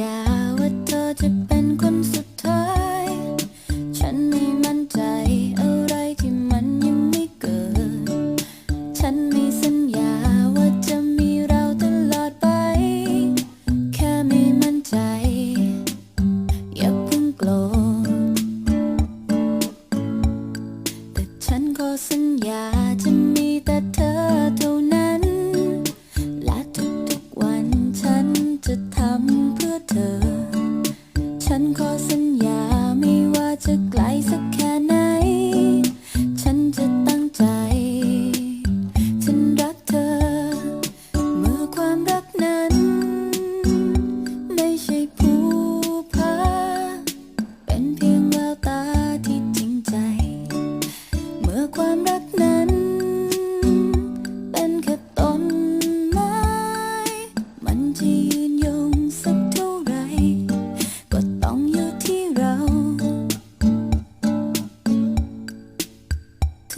ญาว่าเธอจะเป็นคนสุดท้าย ฉันไม่มั่นใจอะไรที่มันยังไม่เกิด ฉันไม่สัญญาว่าจะมีเราตลอดไป แค่ไม่มั่นใจ อย่าเพิ่งโกรธแต่ฉันขอสัญญา ฉันขอสัญญา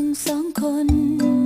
ทั้งสองคน